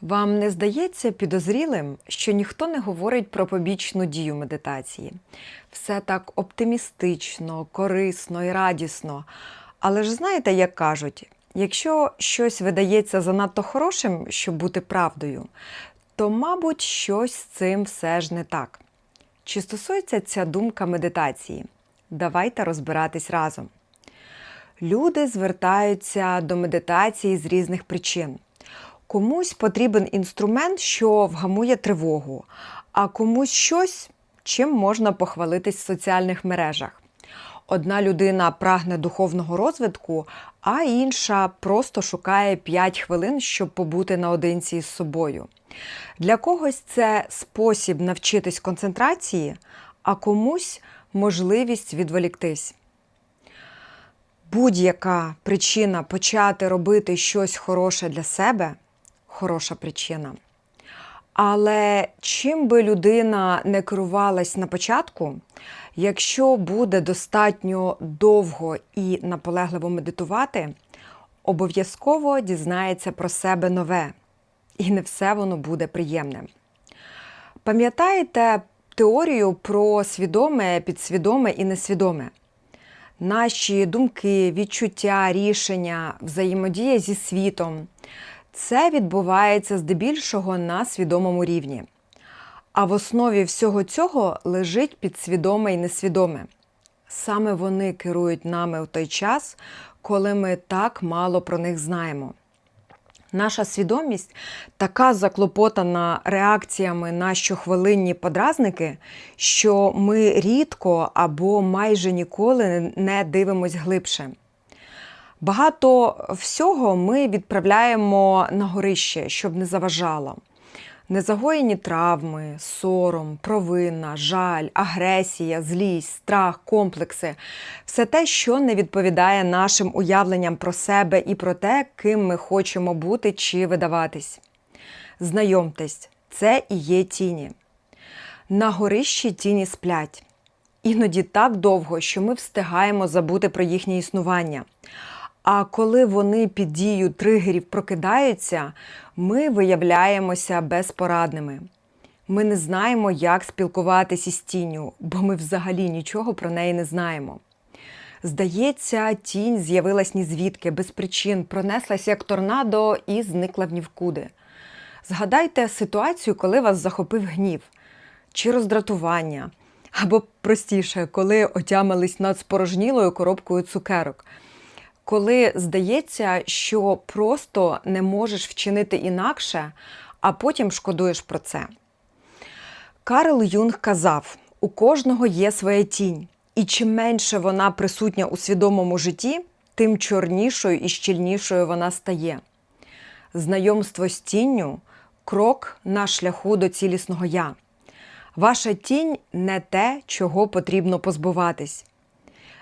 Вам не здається підозрілим, що ніхто не говорить про побічну дію медитації? Все так оптимістично, корисно і радісно. Але ж знаєте, як кажуть, якщо щось видається занадто хорошим, щоб бути правдою, то, мабуть, щось з цим все ж не так. Чи стосується ця думка медитації? Давайте розбиратись разом. Люди звертаються до медитації з різних причин. Комусь потрібен інструмент, що вгамує тривогу, а комусь щось, чим можна похвалитись в соціальних мережах. Одна людина прагне духовного розвитку, а інша просто шукає 5 хвилин, щоб побути наодинці з собою. Для когось це спосіб навчитись концентрації, а комусь можливість відволіктись. Будь-яка причина почати робити щось хороше для себе хороша причина. Але чим би людина не керувалась на початку, якщо буде достатньо довго і наполегливо медитувати, обов'язково дізнається про себе нове, і не все воно буде приємним. Пам'ятаєте теорію про свідоме, підсвідоме і несвідоме? Наші думки, відчуття, рішення, взаємодія зі світом це відбувається здебільшого на свідомому рівні. А в основі всього цього лежить підсвідоме і несвідоме. Саме вони керують нами у той час, коли ми так мало про них знаємо. Наша свідомість така заклопотана реакціями на щохвилинні подразники, що ми рідко або майже ніколи не дивимось глибше. Багато всього ми відправляємо на горище, щоб не заважало. Незагоєні травми, сором, провина, жаль, агресія, злість, страх, комплекси все те, що не відповідає нашим уявленням про себе і про те, ким ми хочемо бути чи видаватись. Знайомтесь, це і є тіні. На горищі тіні сплять. Іноді так довго, що ми встигаємо забути про їхнє існування. А коли вони під дією тригерів прокидаються, ми виявляємося безпорадними. Ми не знаємо, як спілкуватися з тінню, бо ми взагалі нічого про неї не знаємо. Здається, тінь з'явилась ні звідки, без причин, пронеслась як торнадо і зникла в нівкуди. Згадайте ситуацію, коли вас захопив гнів чи роздратування, або простіше, коли отямились над спорожнілою коробкою цукерок коли здається, що просто не можеш вчинити інакше, а потім шкодуєш про це. Карл Юнг казав: у кожного є своя тінь, і чим менше вона присутня у свідомому житті, тим чорнішою і щільнішою вона стає. Знайомство з тінню крок на шляху до цілісного я. Ваша тінь не те, чого потрібно позбуватись.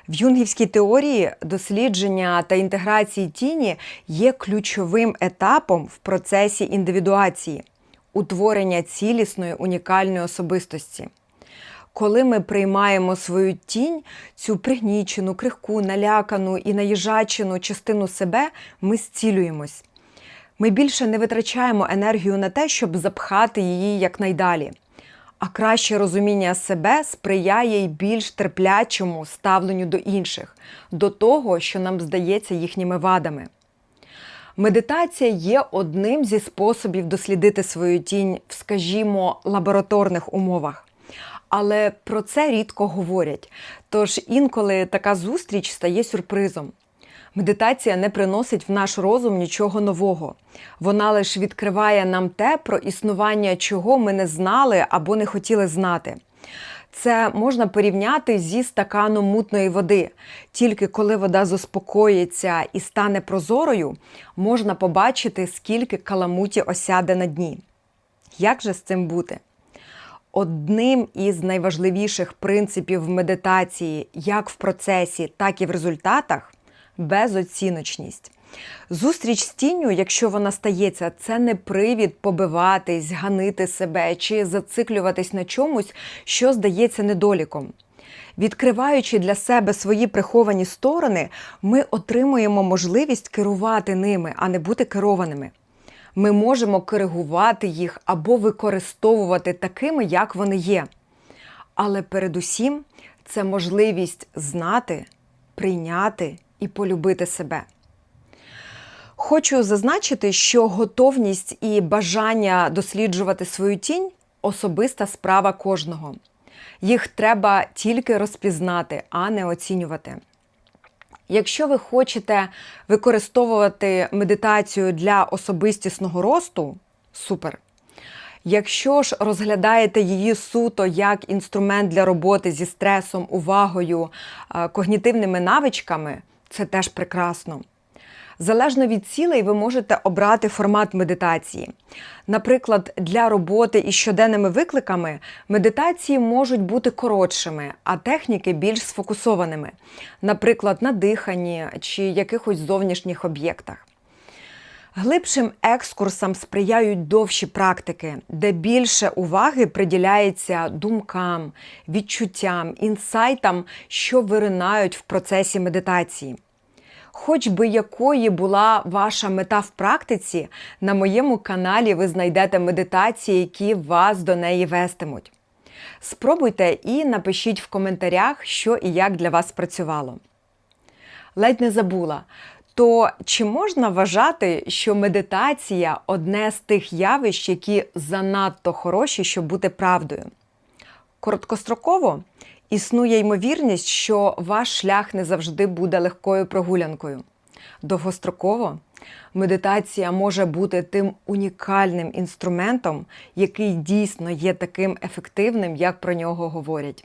В юнгівській теорії дослідження та інтеграції тіні є ключовим етапом в процесі індивідуації, утворення цілісної унікальної особистості. Коли ми приймаємо свою тінь, цю пригнічену, крихку, налякану і наїжачену частину себе, ми зцілюємось. Ми більше не витрачаємо енергію на те, щоб запхати її якнайдалі а краще розуміння себе сприяє й більш терплячому ставленню до інших, до того, що нам здається їхніми вадами. Медитація є одним зі способів дослідити свою тінь в, скажімо, лабораторних умовах. Але про це рідко говорять. Тож інколи така зустріч стає сюрпризом. Медитація не приносить в наш розум нічого нового. Вона лише відкриває нам те, про існування чого ми не знали або не хотіли знати. Це можна порівняти зі стаканом мутної води. Тільки коли вода заспокоїться і стане прозорою, можна побачити, скільки каламуті осяде на дні. Як же з цим бути? Одним із найважливіших принципів медитації, як в процесі, так і в результатах, безоціночність. Зустріч з тінню, якщо вона стається, це не привід побиватись, ганити себе чи зациклюватись на чомусь, що здається недоліком. Відкриваючи для себе свої приховані сторони, ми отримуємо можливість керувати ними, а не бути керованими. Ми можемо коригувати їх або використовувати такими, як вони є. Але передусім це можливість знати, прийняти і полюбити себе. Хочу зазначити, що готовність і бажання досліджувати свою тінь особиста справа кожного. Їх треба тільки розпізнати, а не оцінювати. Якщо ви хочете використовувати медитацію для особистісного росту, супер. Якщо ж розглядаєте її суто як інструмент для роботи зі стресом, увагою, когнітивними навичками, це теж прекрасно. Залежно від цілей, ви можете обрати формат медитації. Наприклад, для роботи із щоденними викликами медитації можуть бути коротшими, а техніки більш сфокусованими, наприклад, на диханні чи якихось зовнішніх об'єктах. Глибшим екскурсам сприяють довші практики, де більше уваги приділяється думкам, відчуттям, інсайтам, що виринають в процесі медитації. Хоч би якої була ваша мета в практиці, на моєму каналі ви знайдете медитації, які вас до неї вестимуть. Спробуйте і напишіть в коментарях, що і як для вас працювало. Ледь не забула. То чи можна вважати, що медитація одне з тих явищ, які занадто хороші, щоб бути правдою? Короткостроково існує ймовірність, що ваш шлях не завжди буде легкою прогулянкою. Довгостроково медитація може бути тим унікальним інструментом, який дійсно є таким ефективним, як про нього говорять.